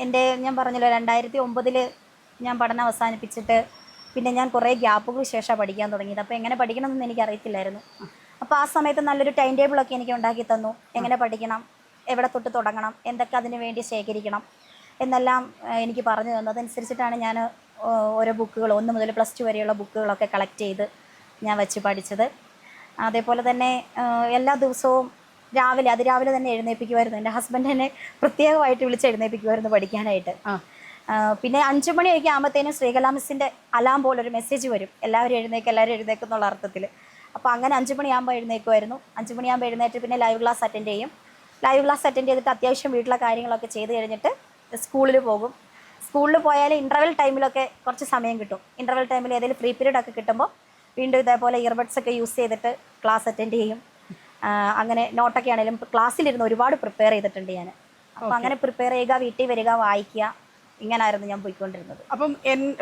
എന്റെ ഞാൻ പറഞ്ഞല്ലോ രണ്ടായിരത്തി ഒമ്പതിൽ ഞാൻ പഠനം അവസാനിപ്പിച്ചിട്ട് പിന്നെ ഞാൻ കുറേ ഗ്യാപ്പുകൾ ശേഷം പഠിക്കാൻ തുടങ്ങിയത്. അപ്പോൾ എങ്ങനെ പഠിക്കണമെന്ന് എനിക്ക് അറിയത്തില്ലായിരുന്നു അപ്പോൾ ആ സമയത്ത് നല്ലൊരു ടൈം ടേബിളൊക്കെ എനിക്ക് ഉണ്ടാക്കി തന്നു. എങ്ങനെ പഠിക്കണം? എവിടെ തൊട്ട് തുടങ്ങണം എന്തൊക്കെ അതിന് വേണ്ടി ശേഖരിക്കണം എന്നെല്ലാം എനിക്ക് പറഞ്ഞു തന്നു. അതനുസരിച്ചിട്ടാണ് ഞാൻ ഓരോ ബുക്കുകൾ ഒന്ന് മുതൽ പ്ലസ് ടു വരെയുള്ള ബുക്കുകളൊക്കെ കളക്ട് ചെയ്ത് ഞാൻ വെച്ച് പഠിച്ചത്. അതേപോലെ തന്നെ എല്ലാ ദിവസവും രാവിലെ അതിരാവിലെ തന്നെ എഴുന്നേൽപ്പിക്കുമായിരുന്നു. എന്റെ ഹസ്ബൻഡ് എന്നെ പ്രത്യേകമായിട്ട് വിളിച്ച് എഴുന്നേൽപ്പിക്കുമായിരുന്നു പഠിക്കാനായിട്ട്. പിന്നെ അഞ്ചു മണിയൊക്കെ ആകുമ്പോഴത്തേനും ശ്രീകലാ മിസ്സിന്റെ അലാം പോലൊരു മെസ്സേജ് വരും. എല്ലാവരും എഴുന്നേക്ക് എല്ലാവരും എഴുന്നേക്കും എന്നുള്ള അർത്ഥത്തിൽ. അപ്പോൾ അങ്ങനെ അഞ്ചു മണിയാകുമ്പോൾ എഴുന്നേക്കുമായിരുന്നു അഞ്ചു മണിയാകുമ്പോൾ എഴുന്നേറ്റ് പിന്നെ ലൈവ് ക്ലാസ് അറ്റൻഡ് ചെയ്യും. ലൈവ് ക്ലാസ് അറ്റൻഡ് ചെയ്തിട്ട് അത്യാവശ്യം വീട്ടിലെ കാര്യങ്ങളൊക്കെ ചെയ്ത് കഴിഞ്ഞിട്ട് സ്കൂളിൽ പോകും. സ്കൂളിൽ പോയാൽ ഇന്റർവെൽ ടൈമിലൊക്കെ കുറച്ച് സമയം കിട്ടും. ഇന്റർവെൽ ടൈമിൽ ഏതെങ്കിലും ഫ്രീ പീരീഡ് ഒക്കെ കിട്ടുമ്പോൾ വീണ്ടും ഇതേപോലെ ഇയർബഡ്സ് ഒക്കെ യൂസ് ചെയ്തിട്ട് ക്ലാസ് അറ്റൻഡ് ചെയ്യും. അങ്ങനെ നോട്ടൊക്കെ ആണെങ്കിലും ക്ലാസ്സിലിരുന്ന് ഒരുപാട് പ്രിപ്പയർ ചെയ്തിട്ടുണ്ട് ഞാൻ അപ്പോൾ അങ്ങനെ പ്രിപ്പയർ ചെയ്യുക വീട്ടിൽ വരിക വായിക്കുക ഇങ്ങനായിരുന്നു ഞാൻ പോയിക്കൊണ്ടിരുന്നത്. അപ്പം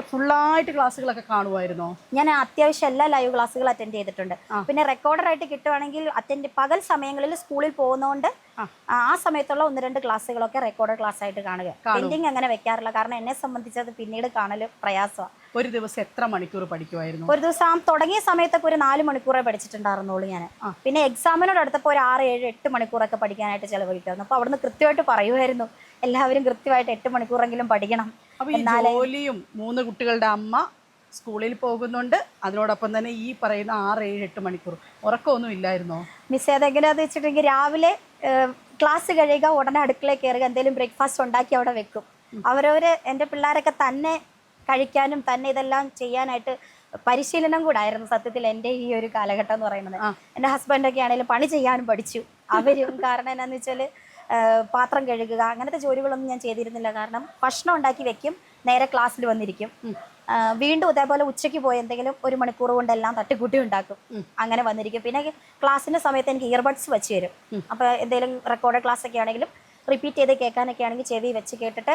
ഫുള്ളായിട്ട് ക്ലാസ്സുകളൊക്കെ കാണുമായിരുന്നോ ഞാൻ അത്യാവശ്യം എല്ലാ ലൈവ് ക്ലാസ്സുകൾ അറ്റൻഡ് ചെയ്തിട്ടുണ്ട്. പിന്നെ റെക്കോർഡർ ആയിട്ട് കിട്ടുവാണെങ്കിൽ അറ്റൻഡ് പകൽ സമയങ്ങളിൽ സ്കൂളിൽ പോകുന്നതുകൊണ്ട് ആ. സമയത്തുള്ള ഒന്ന് രണ്ട് ക്ലാസ്സുകളൊക്കെ റെക്കോർഡ് ക്ലാസ് ആയിട്ട് കാണുക. പെയിന്റിങ് അങ്ങനെ വെക്കാറില്ല. കാരണം എന്നെ സംബന്ധിച്ചത് പിന്നീട് കാണൽ പ്രയാസമാണ് ഒരു ദിവസം എത്ര മണിക്കൂർ പഠിക്കുമായിരുന്നു ഒരു ദിവസം ആ തുടങ്ങിയ സമയത്തൊക്കെ ഒരു നാല് മണിക്കൂറേ പഠിച്ചിട്ടുണ്ടായിരുന്നുള്ളൂ ഞാൻ പിന്നെ എക്സാമിനോട് അടുത്തപ്പോൾ ഒരു ആറ് ഏഴ് എട്ട് മണിക്കൂറൊക്കെ പഠിക്കാനായിട്ട് ചിലവഴിക്കുന്നു അപ്പോൾ അവിടുന്ന് കൃത്യമായിട്ട് പറയുമായിരുന്നു എല്ലാവരും കൃത്യമായിട്ട് എട്ട് മണിക്കൂറെങ്കിലും പഠിക്കണം. ജോലിയും മൂന്ന് കുട്ടികളുടെ അമ്മ സ്കൂളിൽ പോകുന്നുണ്ട്. അതിനോടൊപ്പം തന്നെ ഈ പറയുന്ന ആറ് ഏഴ് എട്ട് മണിക്കൂർ. ഉറക്കമൊന്നും ഇല്ലായിരുന്നോ? മിസ് ഏതെങ്കിലും വെച്ചിട്ടുണ്ടെങ്കിൽ രാവിലെ ക്ലാസ് കഴിയുക ഉടനെ അടുക്കളയിൽ കയറുക എന്തെങ്കിലും ബ്രേക്ക്ഫാസ്റ്റ് ഉണ്ടാക്കി അവിടെ വെക്കും. അവരവര് എന്റെ പിള്ളേരൊക്കെ തന്നെ കഴിക്കാനും തന്നെ ഇതെല്ലാം ചെയ്യാനായിട്ട് പരിശീലനം കൂടായിരുന്നു സത്യത്തിൽ എന്റെ ഈ ഒരു കാലഘട്ടം എന്ന് പറയുന്നത്. എന്റെ ഹസ്ബൻഡൊക്കെ ആണെങ്കിലും പണി ചെയ്യാനും പഠിച്ചു. അവരും കാരണം എന്നാന്ന് വെച്ചാൽ പാത്രം കഴുകുക അങ്ങനത്തെ ജോലികളൊന്നും ഞാൻ ചെയ്തിരുന്നില്ല. കാരണം ഭക്ഷണം ഉണ്ടാക്കി വെക്കും നേരെ ക്ലാസ്സിൽ വന്നിരിക്കും. വീണ്ടും ഇതേപോലെ ഉച്ചയ്ക്ക് പോയി എന്തെങ്കിലും ഒരു മണിക്കൂർ കൊണ്ട് എല്ലാം തട്ടിക്കൂട്ടി ഉണ്ടാക്കും. അങ്ങനെ വന്നിരിക്കും. പിന്നെ ക്ലാസ്സിന്റെ സമയത്ത് എനിക്ക് ഇയർബഡ്സ് വെച്ച് തരും. അപ്പോൾ എന്തെങ്കിലും റെക്കോർഡ് ക്ലാസ് ഒക്കെ ആണെങ്കിലും റിപ്പീറ്റ് ചെയ്ത് കേൾക്കാനൊക്കെ ആണെങ്കിൽ ചെവി വെച്ച് കേട്ടിട്ട്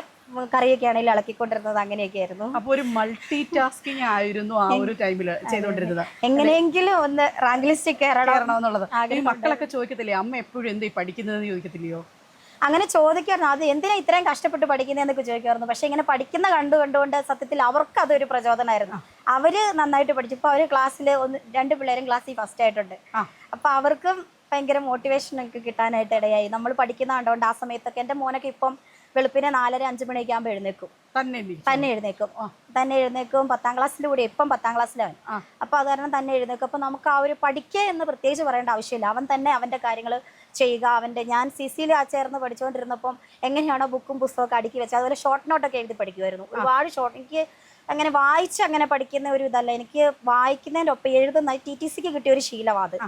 കറിയൊക്കെ ആണെങ്കിലും ഇളക്കിക്കൊണ്ടിരുന്നത് അങ്ങനെയൊക്കെ ആയിരുന്നു അപ്പൊ ഒരു മൾട്ടി ടാസ്കിങ് ആയിരുന്നു ആ ഒരു ടൈമിൽ ചെയ്തുകൊണ്ടിരുന്നത്. എങ്ങനെയെങ്കിലും ഒന്ന് റാങ്ക് ലിസ്റ്റ് കയറണം എന്നുള്ളത്. മക്കളൊക്കെ ചോദിക്കത്തില്ലേ അമ്മ എപ്പോഴും എന്തേ പഠിക്കുന്നതെന്ന് ചോദിക്കത്തില്ലയോ? അങ്ങനെ ചോദിക്കായിരുന്നു അത് എന്തിനാ ഇത്രയും കഷ്ടപ്പെട്ട് പഠിക്കുന്നതെന്നൊക്കെ ചോദിക്കുമായിരുന്നു പക്ഷെ ഇങ്ങനെ പഠിക്കുന്ന കണ്ടു കണ്ടുകൊണ്ട് സത്യത്തിൽ അവർക്ക് അതൊരു പ്രചോദനമായിരുന്നു അവർ നന്നായിട്ട് പഠിച്ചു. ഇപ്പോൾ അവർ ക്ലാസ്സിൽ ഒന്ന് രണ്ട് പിള്ളേരും ക്ലാസ്സിൽ ഫസ്റ്റ് ആയിട്ടുണ്ട്. അപ്പോൾ അവർക്കും ഭയങ്കര മോട്ടിവേഷൻ ഒക്കെ കിട്ടാനായിട്ട് ഇടയായി. നമ്മൾ പഠിക്കുന്ന കണ്ടുകൊണ്ട് ആ സമയത്തൊക്കെ എന്റെ മോനൊക്കെ ഇപ്പം വെളുപ്പിനെ നാലര അഞ്ച് മണിയൊക്കെ ആകുമ്പോൾ എഴുന്നേക്കും തന്നെ എഴുന്നേക്കും തന്നെ എഴുന്നേക്കും പത്താം ക്ലാസ്സിൽ കൂടി ഇപ്പം പത്താം ക്ലാസ്സിലവൻ അപ്പൊ അപ്പോൾ അത് കാരണം തന്നെ എഴുന്നേക്കും അപ്പോൾ നമുക്ക് ആ ഒരു പഠിക്കുക എന്ന് പ്രത്യേകിച്ച് പറയേണ്ട ആവശ്യമില്ല. അവൻ തന്നെ അവന്റെ കാര്യങ്ങൾ ചെയ്യുക അവന്റെ ഞാൻ സി സിയിൽ ആ ചേർന്ന് പഠിച്ചുകൊണ്ടിരുന്നപ്പം എങ്ങനെയാണോ ബുക്കും പുസ്തകമൊക്കെ അടുക്കി വെച്ചത്. അതുപോലെ ഷോർട്ട് നോട്ടൊക്കെ എഴുതി പഠിക്കുമായിരുന്നു ഒരുപാട് ഷോർട്ട് എനിക്ക് അങ്ങനെ വായിച്ച് അങ്ങനെ പഠിക്കുന്ന ഒരു ഇതല്ല. എനിക്ക് വായിക്കുന്നതിന്റെ ഒപ്പം എഴുതുന്ന ടി ടി സിക്ക് കിട്ടിയ ഒരു ശീലമാണ് അത്.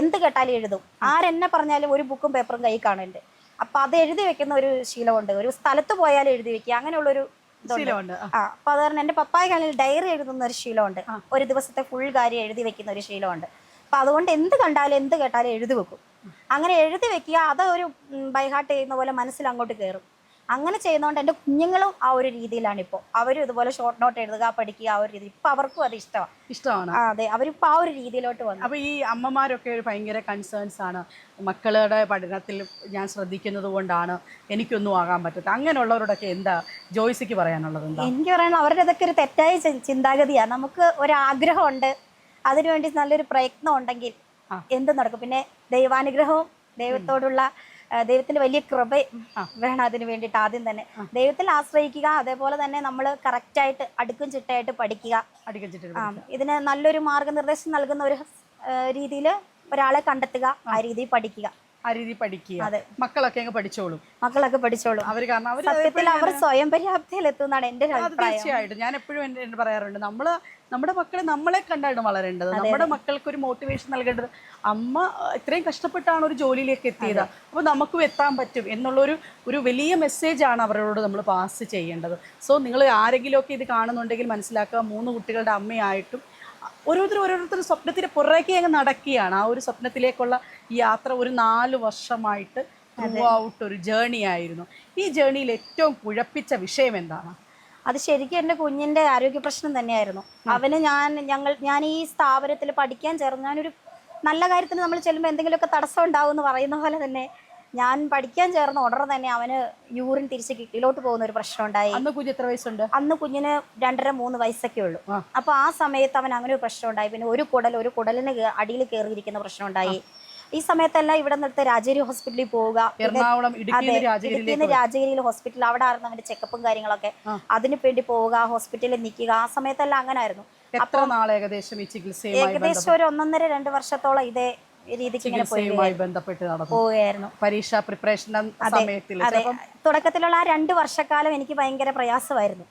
എന്ത് കേട്ടാലും എഴുതും. ആരെന്നെ പറഞ്ഞാലും ഒരു ബുക്കും പേപ്പറും കൈ കാണുന്നുണ്ട്. അപ്പം അത് എഴുതി വെക്കുന്ന ഒരു ശീലമുണ്ട്. ഒരു സ്ഥലത്ത് പോയാൽ എഴുതി വെക്കുക. അങ്ങനെയുള്ളൊരു ശീലമുണ്ട്. ആ. അപ്പൊ അത് കാരണം എന്റെ കാലിൽ ഡയറി എഴുതുന്ന ഒരു ശീലമുണ്ട്. ഒരു ദിവസത്തെ ഫുൾ കാര്യം എഴുതി വെക്കുന്ന ഒരു ശീലമുണ്ട്. അപ്പൊ അതുകൊണ്ട് എന്ത് കണ്ടാലും എന്ത് കേട്ടാലും എഴുതി വെക്കും. അങ്ങനെ എഴുതി വെക്കുക. അതൊരു ഒരു ബൈഹാർട്ട് ചെയ്യുന്ന പോലെ മനസ്സിൽ അങ്ങോട്ട് കയറും. അങ്ങനെ ചെയ്യുന്നതുകൊണ്ട് എന്റെ കുഞ്ഞുങ്ങളും ആ ഒരു രീതിയിലാണ് ഇപ്പോൾ അവരും ഇതുപോലെ ഷോർട്ട് നോട്ട് എഴുതുക പഠിക്കുക ആ ഒരു രീതി. ഇപ്പം അവർക്കും അത് ഇഷ്ടമാണ്. ഇഷ്ടമാണ് അതെ. അവരിപ്പോൾ ആ ഒരു രീതിയിലോട്ട് വന്നു. അപ്പോൾ ഈ അമ്മമാരൊക്കെ ഒരു ഭയങ്കര കൺസേൺസ് ആണ്. മക്കളുടെ പഠനത്തിൽ ഞാൻ ശ്രദ്ധിക്കുന്നത് കൊണ്ടാണ് എനിക്കൊന്നും ആകാൻ പറ്റത്ത അങ്ങനെയുള്ളവരോടൊക്കെ എന്താ ജോയ്സിക്ക് പറയാനുള്ളത് എന്താ? എനിക്ക് പറയാനുള്ള അവരുടെ ഇതൊക്കെ ഒരു തെറ്റായ ചിന്താഗതിയാണ് നമുക്ക് ഒരാഗ്രഹമുണ്ട്. അതിനുവേണ്ടി നല്ലൊരു പ്രയത്നം ഉണ്ടെങ്കിൽ എന്ത് നടക്കും. പിന്നെ ദൈവാനുഗ്രഹവും ദൈവത്തോടുള്ള ദൈവത്തിന്റെ വലിയ കൃപ വേണം അതിന് വേണ്ടിയിട്ട് ആദ്യം തന്നെ. ദൈവത്തിൽ ആശ്രയിക്കുക അതേപോലെ തന്നെ നമ്മൾ കറക്റ്റായിട്ട് അടുക്കും ചിട്ടയായിട്ട് പഠിക്കുക. അടുക്കും ഇതിന് നല്ലൊരു മാർഗനിർദ്ദേശം നൽകുന്ന ഒരു രീതിയിൽ ഒരാളെ കണ്ടെത്തുക ആ. രീതിയിൽ പഠിക്കുക. ആ രീതി പഠിക്കുക. മക്കളൊക്കെ അങ്ങ് പഠിച്ചോളും. മക്കളൊക്കെ പഠിച്ചോളും. അവർ കാരണം അവർ സത്യത്തിൽ അവർ സ്വയം പര്യാപ്തയിലെത്തുന്നതാണ് എന്റെ തീർച്ചയായിട്ടും. ഞാൻ എപ്പോഴും എന്റെ എന്റെ പറയാറുണ്ട് നമ്മൾ നമ്മുടെ മക്കളെ നമ്മളെ കണ്ടാണ് വളരേണ്ടത്. നമ്മുടെ മക്കൾക്ക് ഒരു മോട്ടിവേഷൻ നൽകേണ്ടത് അമ്മ ഇത്രയും കഷ്ടപ്പെട്ടാണ് ഒരു ജോലിയിലേക്ക് എത്തിയത്. അപ്പോൾ നമുക്കും എത്താൻ പറ്റും എന്നുള്ളൊരു ഒരു വലിയ മെസ്സേജ് ആണ് അവരോട് നമ്മൾ പാസ് ചെയ്യേണ്ടത്. സോ നിങ്ങൾ ആരെങ്കിലുമൊക്കെ ഇത് കാണുന്നുണ്ടെങ്കിൽ മനസ്സിലാക്കുക. മൂന്ന് കുട്ടികളുടെ അമ്മയായിട്ടും ഓരോരുത്തർ ഓരോരുത്തർ സ്വപ്നത്തിന് പുറകെ അങ്ങ് നടക്കുകയാണ്. ആ ഒരു സ്വപ്നത്തിലേക്കുള്ള യാത്ര ഒരു നാല് വർഷമായിട്ട് ത്രൂ ഔട്ട് ഒരു ജേണി ആയിരുന്നു. ഈ ജേണിയിൽ ഏറ്റവും കുഴപ്പിച്ച വിഷയം എന്താണ്? അത് ശരിക്കും എന്റെ കുഞ്ഞിന്റെ ആരോഗ്യ പ്രശ്നം തന്നെയായിരുന്നു. അവന് ഞാൻ ഞങ്ങൾ ഞാൻ ഈ സ്ഥാപനത്തിൽ പഠിക്കാൻ ചേർന്ന് ഞാനൊരു നല്ല കാര്യത്തിന് നമ്മൾ ചെല്ലുമ്പോൾ എന്തെങ്കിലുമൊക്കെ തടസ്സം ഉണ്ടാവും എന്ന് പറയുന്ന പോലെ തന്നെ ഞാൻ പഠിക്കാൻ ചേർന്ന ഉടനെ തന്നെ അവന് യൂറിൻ തിരിച്ച് കിട്ടിയിലോട്ട് പോകുന്ന ഒരു പ്രശ്നം ഉണ്ടായി അന്ന് കുഞ്ഞ് എത്ര വയസ്സുണ്ട്? അന്ന് കുഞ്ഞിന് രണ്ടര മൂന്ന് വയസ്സൊക്കെ ഉള്ളൂ. അപ്പൊ ആ സമയത്ത് അവൻ അങ്ങനെ ഒരു പ്രശ്നം ഉണ്ടായി പിന്നെ ഒരു കുടൽ ഒരു കുടലിന് അടിയിൽ കയറിയിരിക്കുന്ന പ്രശ്നം ഉണ്ടായി ഈ സമയത്തെല്ലാം ഇവിടെ നിന്നെടുത്ത് രാജഗിരി ഹോസ്പിറ്റലിൽ പോവുക. ഇടുക്കിന്ന് രാജഗിരിയിൽ ഹോസ്പിറ്റൽ അവിടെ ആയിരുന്നു അവന്റെ ചെക്കപ്പും കാര്യങ്ങളൊക്കെ. അതിനു വേണ്ടി പോവുക ഹോസ്പിറ്റലിൽ നിൽക്കുക. ആ സമയത്തെല്ലാം അങ്ങനെ ആയിരുന്നു ഏകദേശം ഏകദേശം ഒരു ഒന്നൊന്നര രണ്ട് വർഷത്തോളം ഇതേ രീതിക്ക് ഇങ്ങനെ പോയി ചികിത്സയുമായി ബന്ധപ്പെട്ട് നടന്നു. പോവുകയായിരുന്നു. പരീക്ഷാ പ്രിപ്പറേഷൻ സമയത്തിൽ അതെ തുടക്കത്തിലുള്ള ആ രണ്ട് വർഷക്കാലം എനിക്ക് ഭയങ്കര പ്രയാസമായിരുന്നു.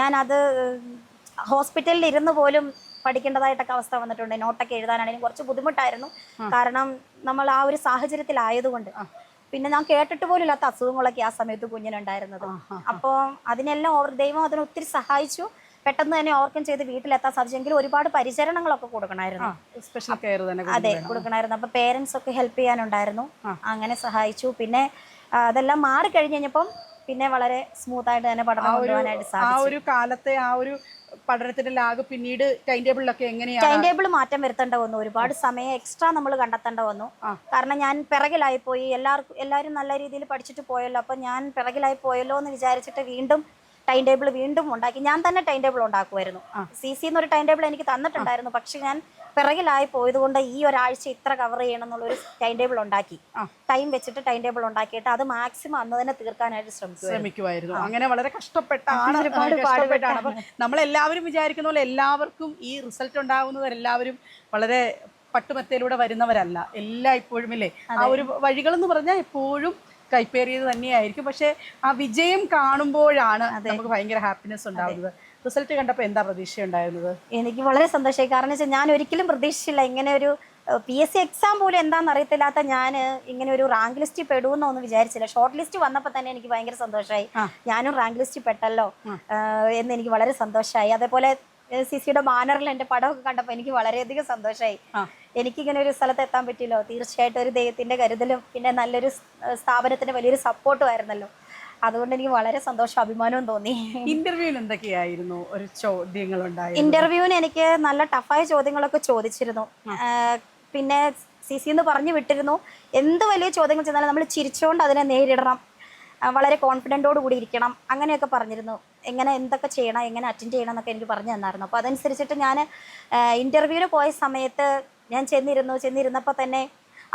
ഞാൻ അത് ഞാനത് ഹോസ്പിറ്റലിൽ ഇരുന്ന് പോലും പഠിക്കേണ്ടതായിട്ടൊക്കെ അവസ്ഥ വന്നിട്ടുണ്ട്. നോട്ടൊക്കെ എഴുതാനാണെങ്കിലും കുറച്ച് ബുദ്ധിമുട്ടായിരുന്നു. കാരണം നമ്മൾ ആ ഒരു സാഹചര്യത്തിലായതുകൊണ്ട്. പിന്നെ ഞാൻ കേട്ടിട്ട് പോലും ഇല്ലാത്ത അസുഖങ്ങളൊക്കെ ആ സമയത്ത് കുഞ്ഞിനുണ്ടായിരുന്നത്. അപ്പോൾ അതിനെല്ലാം ഓവർ ദൈവം അതിനൊത്തിരി സഹായിച്ചു. പെട്ടെന്ന് തന്നെ ഓർക്കം ചെയ്ത് വീട്ടിലെത്താൻ സാധിച്ചെങ്കിലും ഒരുപാട് പരിചരണങ്ങളൊക്കെ കൊടുക്കണമായിരുന്നു. സ്പെഷ്യൽ കെയർ തന്നെ അതെ കൊടുക്കണമായിരുന്നു. അപ്പൊ പേരൻസ് ഒക്കെ ഹെൽപ്പ് ചെയ്യാനുണ്ടായിരുന്നു. അങ്ങനെ സഹായിച്ചു. പിന്നെ അതെല്ലാം മാറി കഴിഞ്ഞ് കഴിഞ്ഞപ്പം പിന്നെ വളരെ സ്മൂത്ത് ആയിട്ട് തന്നെ പഠനം കൊണ്ടുപോകാനായിട്ട് സാധിച്ചു. ആ ഒരു കാലത്തെ ആ ഒരു പഠനത്തിന്റെ ലാഗ് പിന്നീട് ടൈം ടേബിളിലൊക്കെ എങ്ങനെയാണ്? ടൈം ടേബിൾ മാറ്റം വരുത്തേണ്ട വന്നു. ഒരുപാട് സമയം എക്സ്ട്രാ നമ്മൾ കണ്ടെത്തേണ്ട വന്നു. കാരണം ഞാൻ പിറകിലായി പോയി. എല്ലാവർക്കും എല്ലാവരും നല്ല രീതിയിൽ പഠിച്ചിട്ട് പോയല്ലോ. അപ്പൊ ഞാൻ പിറകിലായി പോയല്ലോ എന്ന് വിചാരിച്ചിട്ട് വീണ്ടും ടൈം ടേബിൾ വീണ്ടും ഉണ്ടാക്കി. ഞാൻ തന്നെ ടൈം ടേബിൾ ഉണ്ടാക്കുമായിരുന്നു സി സി എന്നൊരു ടൈം ടേബിൾ എനിക്ക് തന്നിട്ടുണ്ടായിരുന്നു. പക്ഷെ ഞാൻ പിറകിലായി പോയത് കൊണ്ട് ഈ ഒരാഴ്ച ഇത്ര കവർ ചെയ്യണം എന്നുള്ളൊരു ടൈം ടേബിൾ ഉണ്ടാക്കി ടൈം വെച്ചിട്ട് ടൈം ടേബിൾ ഉണ്ടാക്കിയിട്ട് അത് മാക്സിമം അന്ന് തന്നെ തീർക്കാനായിട്ട് ശ്രമിച്ചു ശ്രമിക്കുമായിരുന്നു. അങ്ങനെ വളരെ കഷ്ടപ്പെട്ടാണ്. കഷ്ടപ്പെട്ടാണ്. നമ്മളെല്ലാവരും വിചാരിക്കുന്ന പോലെ എല്ലാവർക്കും ഈ റിസൾട്ട് ഉണ്ടാകുന്നത് എല്ലാവരും വളരെ പട്ടുമത്തയിലൂടെ വരുന്നവരല്ല. എല്ലാ ഇപ്പോഴും ഇല്ലേ? ആ ഒരു വഴികൾ എന്ന് പറഞ്ഞാൽ എപ്പോഴും കൈപ്പേറിയത് തന്നെയായിരിക്കും. പക്ഷെ ആ വിജയം കാണുമ്പോഴാണ് നമുക്ക് ഭയങ്കര ഹാപ്പിനെസ് ഉണ്ടാകുന്നത് റിസൾട്ട് കണ്ടപ്പോൾ എന്താ പ്രതീക്ഷ ഉണ്ടായിരുന്നത് എനിക്ക് വളരെ സന്തോഷമായി. കാരണം വെച്ചാൽ ഞാൻ ഒരിക്കലും പ്രതീക്ഷിച്ചില്ല ഇങ്ങനെ ഒരു പി എസ് സി എക്സാം പോലും എന്താണെന്ന് അറിയത്തില്ലാത്ത ഞാൻ ഇങ്ങനെ ഒരു റാങ്ക് ലിസ്റ്റിൽ പെടുമെന്നൊന്നും വിചാരിച്ചില്ല. ഷോർട്ട് ലിസ്റ്റ് വന്നപ്പോൾ തന്നെ എനിക്ക് ഭയങ്കര സന്തോഷമായി. ഞാനും റാങ്ക് ലിസ്റ്റ് പെട്ടല്ലോ. എന്ന് എനിക്ക് വളരെ സന്തോഷമായി. അതേപോലെ സി സിയുടെ ബാനറിൽ എന്റെ പടമൊക്കെ കണ്ടപ്പോൾ എനിക്ക് വളരെയധികം സന്തോഷമായി എനിക്ക് ഇങ്ങനെ ഒരു സ്ഥലത്ത് എത്താൻ പറ്റിയല്ലോ? തീർച്ചയായിട്ടും ഒരു ദൈവത്തിന്റെ കരുതലും പിന്നെ നല്ലൊരു സ്ഥാപനത്തിന്റെ വലിയൊരു സപ്പോർട്ടും ആയിരുന്നല്ലോ. അതുകൊണ്ട് എനിക്ക് വളരെ സന്തോഷം അഭിമാനവും തോന്നി. ഇന്റർവ്യൂവിൽ എന്തൊക്കെയായിരുന്നു ഒരു ചോദ്യങ്ങൾ ഇന്റർവ്യൂവിന് എനിക്ക് നല്ല ടഫായ ചോദ്യങ്ങളൊക്കെ ചോദിച്ചിരുന്നു. പിന്നെ സി സി എന്ന് പറഞ്ഞു വിട്ടിരുന്നു. എന്ത് വലിയ ചോദ്യങ്ങൾ ചെന്നാലും നമ്മൾ ചിരിച്ചുകൊണ്ട് അതിനെ നേരിടണം. വളരെ കോൺഫിഡന്റോട് കൂടി ഇരിക്കണം. അങ്ങനെയൊക്കെ പറഞ്ഞിരുന്നു. എങ്ങനെ എന്തൊക്കെ ചെയ്യണം എങ്ങനെ അറ്റൻഡ് ചെയ്യണം എന്നൊക്കെ എനിക്ക് പറഞ്ഞു തന്നായിരുന്നു. അപ്പോൾ അതനുസരിച്ചിട്ട് ഞാൻ ഇന്റർവ്യൂവിന് പോയ സമയത്ത് ഞാൻ ചെന്നിരുന്നു. ചെന്നിരുന്നപ്പോൾ തന്നെ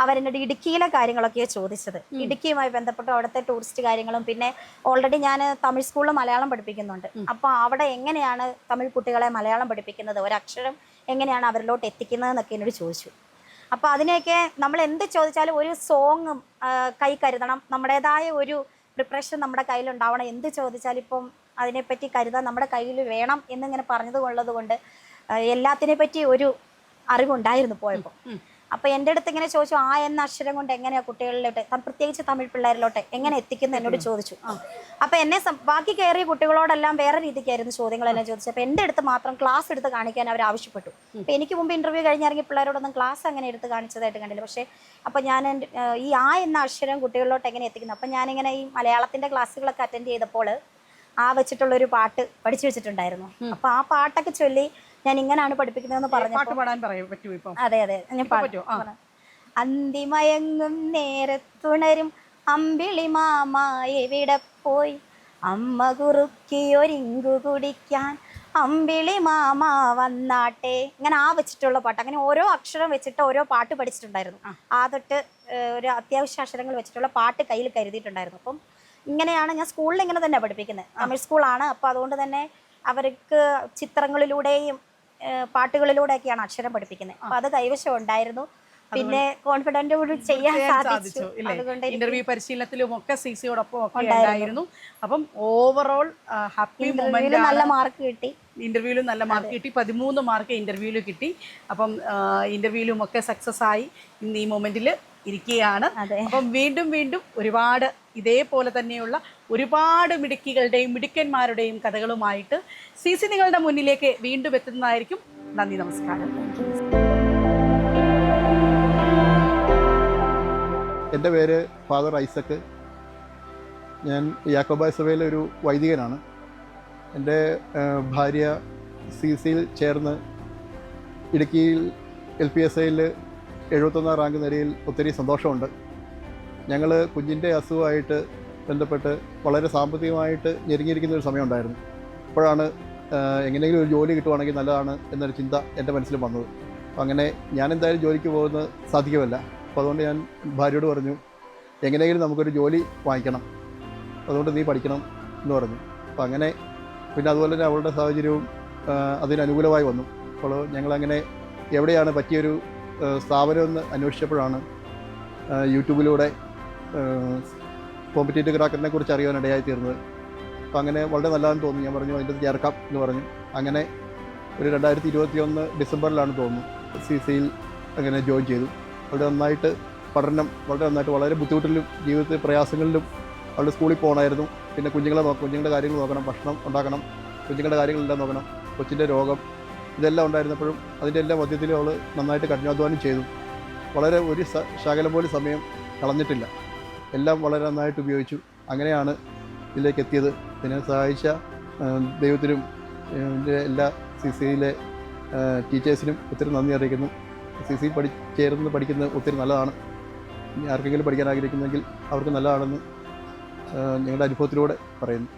അവരെന്നോട് ഇടുക്കിയിലെ കാര്യങ്ങളൊക്കെയാണ് ചോദിച്ചത്. ഇടുക്കിയുമായി ബന്ധപ്പെട്ട് അവിടുത്തെ ടൂറിസ്റ്റ് കാര്യങ്ങളും പിന്നെ ഓൾറെഡി ഞാൻ തമിഴ് സ്കൂളിൽ മലയാളം പഠിപ്പിക്കുന്നുണ്ട്. അപ്പോൾ അവിടെ എങ്ങനെയാണ് തമിഴ് കുട്ടികളെ മലയാളം പഠിപ്പിക്കുന്നത്? ഒരക്ഷരം എങ്ങനെയാണ് അവരിലോട്ട് എത്തിക്കുന്നത് എന്നൊക്കെ എന്നോട് ചോദിച്ചു. അപ്പോൾ അതിനെയൊക്കെ നമ്മൾ എന്ത് ചോദിച്ചാലും ഒരു സോങ്ങും കൈ കരുതണം. നമ്മുടേതായ ഒരു പ്രിപ്പറേഷൻ നമ്മുടെ കയ്യിലുണ്ടാവണം. എന്ത് ചോദിച്ചാലും ഇപ്പം അതിനെപ്പറ്റി കരുതാൻ നമ്മുടെ കയ്യിൽ വേണം എന്നിങ്ങനെ പറഞ്ഞത് ഉള്ളത് കൊണ്ട് എല്ലാത്തിനെ പറ്റി ഒരു അറിവുണ്ടായിരുന്നു പോയപ്പോൾ. അപ്പൊ എന്റെ അടുത്ത് ഇങ്ങനെ ചോദിച്ചു ആ എന്ന അക്ഷരം കൊണ്ട് എങ്ങനെയാ കുട്ടികളിലോട്ട് പ്രത്യേകിച്ച് തമിഴ് പിള്ളേരിലോട്ട് എങ്ങനെ എത്തിക്കുന്നു എന്നോട് ചോദിച്ചു. അപ്പൊ എന്നെ ബാക്കി കയറിയ കുട്ടികളോടെല്ലാം വേറെ രീതിക്കായിരുന്നു ചോദ്യങ്ങളെല്ലാം ചോദിച്ചത്. അപ്പൊ എന്റെ അടുത്ത് മാത്രം ക്ലാസ് എടുത്ത് കാണിക്കാൻ അവർ ആവശ്യപ്പെട്ടു. അപ്പൊ എനിക്ക് മുമ്പ് ഇന്റർവ്യൂ കഴിഞ്ഞിറങ്ങിയ പിള്ളേരോടൊന്നും ക്ലാസ് അങ്ങനെ എടുത്ത് കാണിച്ചതായിട്ട് കണ്ടില്ല. പക്ഷേ അപ്പൊ ഞാൻ ഈ ആ എന്ന അക്ഷരം കുട്ടികളിലോട്ട് എങ്ങനെ എത്തിക്കുന്നു? അപ്പൊ ഞാനിങ്ങനെ ഈ മലയാളത്തിന്റെ ക്ലാസ്സുകളൊക്കെ അറ്റൻഡ് ചെയ്തപ്പോൾ ആ വെച്ചിട്ടുള്ള ഒരു പാട്ട് പഠിച്ചു വെച്ചിട്ടുണ്ടായിരുന്നു. അപ്പൊ ആ പാട്ടൊക്കെ ചൊല്ലി ഞാൻ ഇങ്ങനെയാണ് പഠിപ്പിക്കുന്നതെന്ന് പറഞ്ഞു അതെ അതെ. ഞാൻ അന്തിമയങ്ങും നേരത്തുണരും അമ്പിളി മാമായെവിടെ പോയി അമ്മ കുറുക്കിയൊരിങ്കു കുടിക്കാൻ അമ്പിളി മാമ വന്നാട്ടെ. ഇങ്ങനെ ആ വെച്ചിട്ടുള്ള പാട്ട്. അങ്ങനെ ഓരോ അക്ഷരം വെച്ചിട്ട് ഓരോ പാട്ട് പഠിച്ചിട്ടുണ്ടായിരുന്നു. ആ. തൊട്ട് ഒരു അത്യാവശ്യ അക്ഷരങ്ങൾ വെച്ചിട്ടുള്ള പാട്ട് കയ്യിൽ കരുതിയിട്ടുണ്ടായിരുന്നു. അപ്പം ഇങ്ങനെയാണ് ഞാൻ സ്കൂളിൽ ഇങ്ങനെ തന്നെ പഠിപ്പിക്കുന്നത്. തമിഴ് സ്കൂളാണ് അപ്പോൾ അതുകൊണ്ട് തന്നെ അവർക്ക് ചിത്രങ്ങളിലൂടെയും പാട്ടുകളിലൂടെയൊക്കെയാണ് അക്ഷരം പഠിപ്പിക്കുന്നത്. അപ്പോൾ അത് കൈവശം ഉണ്ടായിരുന്നു. പിന്നെ കോൺഫിഡന്റ് കൂടി ചെയ്യാൻ സാധിച്ചു. അതുകൊണ്ട് ഇന്റർവ്യൂ പരിശീലനത്തിലും ഒക്കെ സി സിയോടൊപ്പം ഒക്കെ ഉണ്ടായിരുന്നു. അപ്പം ഓവറോൾ ഹാപ്പി മൊമെന്റ് നല്ല മാർക്ക് കിട്ടി. ഇന്റർവ്യൂവിലും നല്ല മാർക്ക് കിട്ടി. പതിമൂന്ന് മാർക്ക് ഇന്റർവ്യൂവിൽ കിട്ടി. അപ്പം ഇന്റർവ്യൂവിലും ഒക്കെ സക്സസ് ആയി. ഇന്ന് ഈ മൊമെന്റിൽ ഇരിക്കുകയാണ്. അപ്പം വീണ്ടും വീണ്ടും ഒരുപാട് ഇതേപോലെ തന്നെയുള്ള ഒരുപാട് മിടുക്കികളുടെയും മിടുക്കന്മാരുടെയും കഥകളുമായിട്ട് സി സി നിങ്ങളുടെ മുന്നിലേക്ക് വീണ്ടും എത്തുന്നതായിരിക്കും. നന്ദി നമസ്കാരം. എന്റെ പേര് ഫാദർ ഐസക്ക്. ഞാൻ യാക്കോബായ സഭയിലെ ഒരു വൈദികനാണ്. എന്റെ ഭാര്യ സി സിയിൽ ചേർന്ന് ഇടുക്കിയിൽ എൽ പി എസ് ഐയിൽ എഴുപത്തൊന്നാം റാങ്ക് നിലയിൽ ഒത്തിരി സന്തോഷമുണ്ട്. ഞങ്ങൾ കുഞ്ഞിന്റെ അസുഖമായിട്ട് ബന്ധപ്പെട്ട് വളരെ സാമ്പത്തികമായിട്ട് ഞെരുങ്ങിയിരിക്കുന്ന ഒരു സമയമുണ്ടായിരുന്നു. അപ്പോഴാണ് എങ്ങനെയെങ്കിലും ഒരു ജോലി കിട്ടുവാണെങ്കിൽ നല്ലതാണ് എന്നൊരു ചിന്ത എന്റെ മനസ്സിൽ വന്നത്. അപ്പോൾ അങ്ങനെ ഞാൻ എന്തായാലും ജോലിക്ക് പോകുന്നത് സാധിക്കുമല്ല. അപ്പോൾ അതുകൊണ്ട് ഞാൻ ഭാര്യയോട് പറഞ്ഞു എങ്ങനെയെങ്കിലും നമുക്കൊരു ജോലി വാങ്ങിക്കണം. അതുകൊണ്ട് നീ പഠിക്കണം എന്ന് പറഞ്ഞു. അപ്പോൾ അങ്ങനെ പിന്നെ അതുപോലെ തന്നെ അവളുടെ സാഹചര്യവും അതിനനുകൂലമായി വന്നു. അപ്പോൾ ഞങ്ങളങ്ങനെ എവിടെയാണ് പറ്റിയൊരു സ്ഥാപനം എന്ന് അന്വേഷിച്ചപ്പോഴാണ് യൂട്യൂബിലൂടെ കോമ്പറ്റേറ്റീവ് ക്രാക്കറിനെ കുറിച്ച് അറിയാൻ ഇടയായി തീർന്നത്. അപ്പോൾ അങ്ങനെ വളരെ നല്ലതെന്ന് തോന്നി. ഞാൻ പറഞ്ഞു അതിന്റെ ചേർക്കാം എന്ന് പറഞ്ഞു. അങ്ങനെ ഒരു രണ്ടായിരത്തി ഇരുപത്തി ഒന്ന് ഡിസംബറിലാണ് തോന്നുന്നു സി സിയിൽ അങ്ങനെ ജോയിൻ ചെയ്തു. വളരെ നന്നായിട്ട് പഠനം വളരെ നന്നായിട്ട് വളരെ ബുദ്ധിമുട്ടിലും ജീവിതത്തിൽ പ്രയാസങ്ങളിലും അവളുടെ സ്കൂളിൽ പോകണമായിരുന്നു. പിന്നെ കുഞ്ഞുങ്ങളെ നോക്കണം കുഞ്ഞുങ്ങളുടെ കാര്യങ്ങൾ നോക്കണം ഭക്ഷണം ഉണ്ടാക്കണം കുഞ്ഞുങ്ങളുടെ കാര്യങ്ങളെല്ലാം നോക്കണം കൊച്ചിന്റെ രോഗം ഇതെല്ലാം ഉണ്ടായിരുന്നപ്പോഴും അതിന്റെ എല്ലാ മധ്യത്തിലും അവൾ നന്നായിട്ട് കഠിനാധ്വാനം ചെയ്തു. വളരെ ഒരു ശകലം പോലും സമയം കളഞ്ഞിട്ടില്ല. എല്ലാം വളരെ നന്നായിട്ട് ഉപയോഗിച്ചു. അങ്ങനെയാണ് ഇതിലേക്ക് എത്തിയത്. ഇതിനെ സഹായിച്ച ദൈവത്തിനും എല്ലാ സി സിയിലെ ടീച്ചേഴ്സിനും ഒത്തിരി നന്ദി അറിയിക്കുന്നു. സി സി പഠി ചേർന്ന് പഠിക്കുന്നത് ഒത്തിരി നല്ലതാണ്. ആർക്കെങ്കിലും പഠിക്കാൻ ആഗ്രഹിക്കുന്നെങ്കിൽ അവർക്ക് നല്ലതാണെന്ന് നിങ്ങളുടെ അനുഭവത്തിലൂടെ പറയുന്നു.